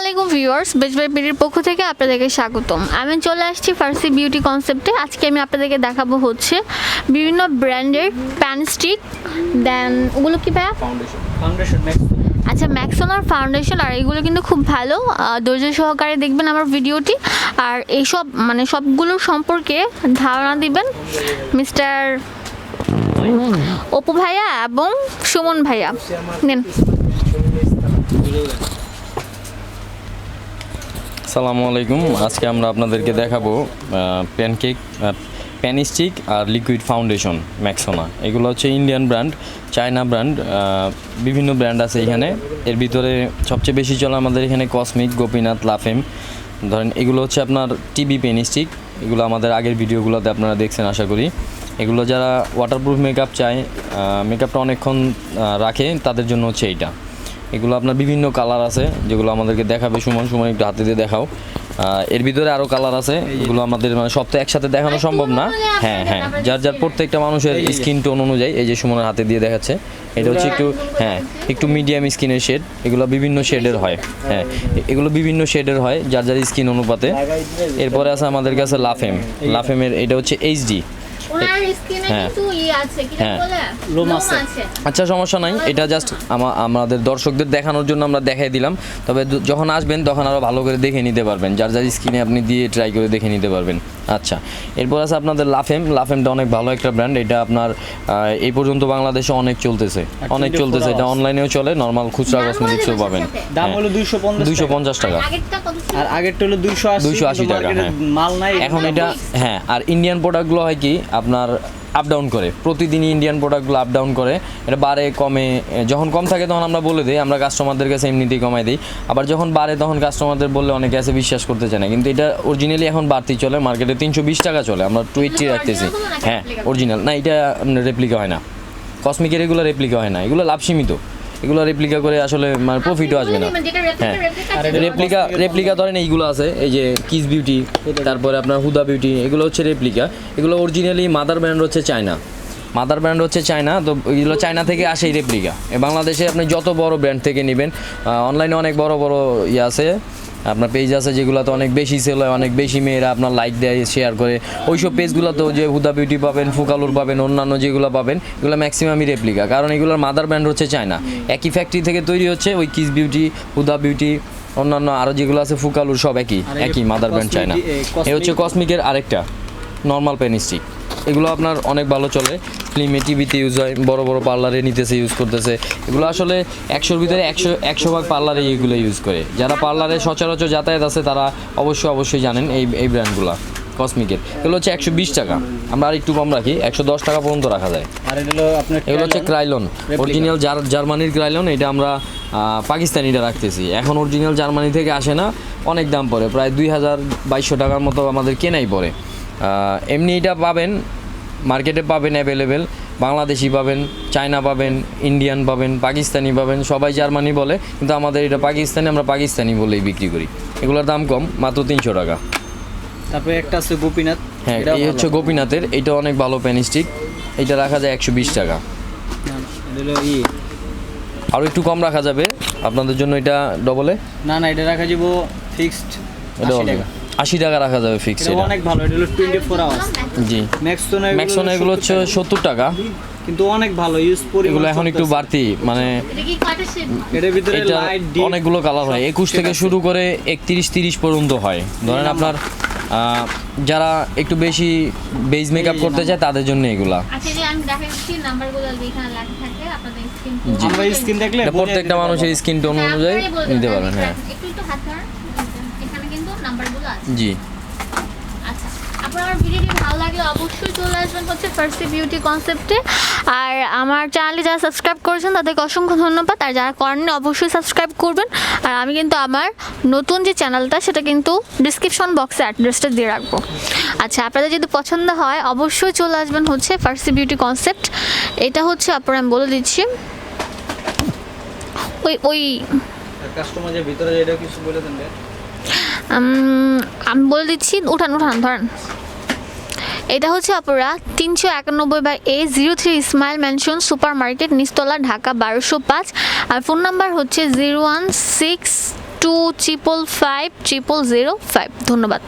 আলাইকুম ভিউয়ার্স বেজবাই বিডির পক্ষ থেকে আপনাদেরকে স্বাগতম। আমি চলে আসছি ফার্সি বিউটি কনসেপ্টে। আজকে আমি আপনাদেরকে দেখাবো হচ্ছে বিভিন্ন ব্র্যান্ডের প্যান স্টিক দেন ওগুলো কি ভাইয়া? ফাউন্ডেশন ফাউন্ডেশন আচ্ছা ম্যাক্সোনার ফাউন্ডেশন আর এগুলো কিন্তু খুব ভালো। ধৈর্য সহকারে দেখবেন আমার ভিডিওটি। আর এইসব মানে সবগুলোর সম্পর্কে ধারণা দিবেন মিস্টার অপু ভাইয়া এবং সুমন ভাইয়া। নেন। সালামু আলাইকুম। আজকে আমরা আপনাদেরকে দেখাবো প্যানকেক প্যানিস্টিক আর লিকুইড ফাউন্ডেশন ম্যাক্সোনা এগুলো হচ্ছে ইন্ডিয়ান ব্র্যান্ড চায়না ব্র্যান্ড বিভিন্ন ব্র্যান্ড আছে এখানে। এর ভিতরে সবচেয়ে বেশি চলে আমাদের এখানে কসমিক গোপীনাথ লাফেম ধরেন এগুলো হচ্ছে আপনার টিবি পেনিস্টিক এগুলো আমাদের আগের ভিডিওগুলোতে আপনারা দেখছেন, আশা করি। এগুলো যারা ওয়াটারপ্রুফ মেকআপ চায় মেকআপটা অনেকক্ষণ রাখে, তাদের জন্য হচ্ছে এইটা। এগুলো আপনার বিভিন্ন কালার আছে, যেগুলো আমাদেরকে দেখাবে। সুমন সুমন, একটু হাতে দিয়ে দেখাও। এর ভিতরে আরও কালার আছে, এগুলো আমাদের মানে সব তো একসাথে দেখানো সম্ভব না। হ্যাঁ হ্যাঁ যার যার প্রত্যেকটা মানুষের স্কিন টোন অনুযায়ী, এই যে সুমনের হাতে দিয়ে দেখাচ্ছে, এটা হচ্ছে একটু হ্যাঁ একটু মিডিয়াম স্কিনের শেড, এগুলো বিভিন্ন শেডের হয়। হ্যাঁ এগুলো বিভিন্ন শেডের হয়, যার যার স্কিন অনুপাতে। এরপরে আছে আমাদের কাছে লাফেম। লাফেমের, এটা হচ্ছে এইচডি ওনার স্কিনে হ্যাঁ। কিন্তু আছে কি হ্যাঁ। বলে? লোম লোম আছে। আছে। আচ্ছা সমস্যা নাই। এটা জাস্ট আমাদের দর্শকদের দেখানোর জন্য আমরা দেখাই দিলাম। তবে যখন আসবেন তখন আরও ভালো করে দেখে নিতে পারবেন। যার যার স্কিনে আপনি দিয়ে ট্রাই করে দেখে নিতে পারবেন। আচ্ছা এরপর আছে আপনাদের লাফেম। লাফেমটা অনেক ভালো একটা ব্র্যান্ড এটা আপনার আহ, এই পর্যন্ত বাংলাদেশে অনেক চলতেছে। অনেক চলতেছে এটা অনলাইনেও চলে নর্মাল খুচরা কসমেটিক্সও পাবেন। দাম হলো দুইশো পঞ্চাশ দুইশো পঞ্চাশ টাকা। আর আগেরটা হলো দুইশো দুইশো আশি 280 টাকা, হ্যাঁ। মাল নাই। এখন এটা হ্যাঁ আর ইন্ডিয়ান প্রোডাক্টগুলো হয় কি আপনার আপ ডাউন করে। প্রতিদিনই ইন্ডিয়ান প্রোডাক্টগুলো আপ ডাউন করে। এটা বাড়ে কমে যখন কম থাকে তখন আমরা বলে দিই আমরা কাস্টমারদের কাছে এমনিতেই কমাই দিই। আবার যখন বাড়ে তখন কাস্টমারদের বললে অনেকে আছে বিশ্বাস করতে চায় না। কিন্তু এটা অরিজিনালি এখন বাড়তি চলে। মার্কেটে তিনশো বিশ টাকা চলে। আমরা টু এইটটি রাখতেছি। হ্যাঁ অরিজিনাল না এটা রেপ্লিকা হয় না। কসমিকের এগুলো রেপ্লিকা হয় না। এগুলো লাভ সীমিত। এগুলো রেপ্লিকা করে আসলে মানে প্রফিটও আসবে না। হ্যাঁ। রেপ্লিকা রেপ্লিকা রেপ্লিকা ধরেন এইগুলো আছে এই যে কিস বিউটি তারপরে আপনার হুদা বিউটি এগুলো হচ্ছে রেপ্লিকা এগুলো অরিজিনালি মাদার ব্র্যান্ড হচ্ছে চায়না মাদার ব্র্যান্ড হচ্ছে চায়না তো এগুলো চায়না থেকে আসে এই রেপ্লিকা বাংলাদেশে আপনি যত বড় ব্র্যান্ড থেকে নেবেন অনলাইনে অনেক বড় বড় ইয়ে আছে। আপনার পেজ আছে যেগুলোতে অনেক বেশি সেল হয় অনেক বেশি মেয়েরা আপনার লাইক দেয় শেয়ার করে। ওই ওইসব পেজগুলোতেও যে হুদা বিউটি পাবেন ফুকালুর পাবেন অন্যান্য যেগুলো পাবেন এগুলো ম্যাক্সিমামই রেপ্লিকা কারণ এগুলোর মাদার ব্র্যান্ড হচ্ছে চায়না একই ফ্যাক্টরি থেকে তৈরি হচ্ছে ওই কিস বিউটি হুদা বিউটি অন্যান্য আরও যেগুলো আছে ফুকালুর সব একই একই মাদার ব্র্যান্ড চায়না এ, হচ্ছে কসমিকের আরেকটা নর্মাল পেনিস্টিক এগুলো আপনার অনেক ভালো চলে। ফিল্মে টিভিতে ইউজ হয় বড় বড় পার্লারে নিতেছে ইউজ করতেছে। এগুলো আসলে একশোর ভিতরে একশো একশো ভাগ পার্লারে এইগুলো ইউজ করে। যারা পার্লারে সচরাচর যাতায়াত আছে তারা অবশ্যই অবশ্যই জানেন এই এই ব্র্যান্ডগুলো কসমিকের এগুলো হচ্ছে একশো বিশ টাকা। আমরা আর একটু কম রাখি একশো দশ টাকা পর্যন্ত রাখা যায়। এগুলো হচ্ছে ক্রাইলন। অরিজিনাল জার্মানির ক্রাইলন এটা আমরা পাকিস্তানিটা রাখতেছি। এখন অরিজিনাল জার্মানি থেকে আসে না অনেক দাম পড়ে। প্রায় দুই হাজার বাইশশো টাকার মতো আমাদের কেনাই পড়ে। এমনি এটা পাবেন মার্কেটে পাবেন অ্যাভেলেবেল বাংলাদেশি পাবেন চায়না পাবেন ইন্ডিয়ান পাবেন পাকিস্তানি পাবেন সবাই জার্মানি বলে কিন্তু আমাদের এটা পাকিস্তানি আমরা পাকিস্তানি বলেই বিক্রি করি। এগুলোর দাম কম মাত্র তিনশো টাকা। তারপরে একটা আছে গোপীনাথ হ্যাঁ এই হচ্ছে গোপীনাথের এটা অনেক ভালো পেনিস্টিক এটা রাখা যায় একশো বিশ টাকা। না, এটা হলো ই আরও একটু কম রাখা যাবে আপনাদের জন্য এটা ডবলে না না এটা রাখা যাব ফিক্সড এটা আশি টাকা রাখা যাবে ফিক্স এটা। অনেক ভালো এটা হলো টোয়েন্টি ফোর আওয়ার্স জি। ম্যাক্সোনা এগুলো হচ্ছে সত্তর টাকা। কিন্তু অনেক ভালো ইউজ এগুলো এখন একটু বাড়তি মানে এটার ভিতরে লাইট অনেকগুলো কালার হয়। একুশ থেকে শুরু করে একত্রিশ তিরিশ পর্যন্ত হয়। ধরেন আপনার যারা একটু বেশি বেজ মেকআপ করতে চায় তাদের জন্য এগুলা। আচ্ছা যে আমি দেখাচ্ছি নাম্বারগুলো যেখানে লেখা থাকে আপনাদের স্ক্রিন জি। আমরা স্ক্রিন দেখলে এটা বলে প্রত্যেকটা মানুষের। স্কিন টোন অনুযায়ী নিতে পারবেন হ্যাঁ। একটু একটু হাত ধরেন এখানে কিন্তু নাম্বারগুলো আছে। জি। আচ্ছা। আপনার ভিডিওটি ভালো লাগলে অবশ্যই চলে আসবেন হচ্ছে ফার্সি বিউটি কনসেপ্টে আর আমার চ্যানেলে যারা সাবস্ক্রাইব করেছেন, তাদেরকে অসংখ্য ধন্যবাদ। আর যারা করেননি, অবশ্যই সাবস্ক্রাইব করবেন। আর আমি কিন্তু আমার নতুন যে চ্যানেলটা সেটা কিন্তু ডিসক্রিপশন বক্সে অ্যাড্রেসটা দিয়ে রাখব। আচ্ছা আপনাদের যদি পছন্দ হয়, অবশ্যই চলে আসবেন হচ্ছে ফার্সি বিউটি কনসেপ্ট এটা হচ্ছে আপনার, আমি বলে দিচ্ছি, ওই ওই কাস্টমার যে ভিতরে এটা কিছু বলে দেন আমি বলে দিচ্ছি, উঠান উঠান, ধরেন। এটা হচ্ছে অপরা তিনশো একানব্বই by A zero three Ismail mansion super market নিস্তলা Dhaka বারোশো পাঁচ। আর ফোন নাম্বার হচ্ছে zero one six two triple five triple zero five ধন্যবাদ।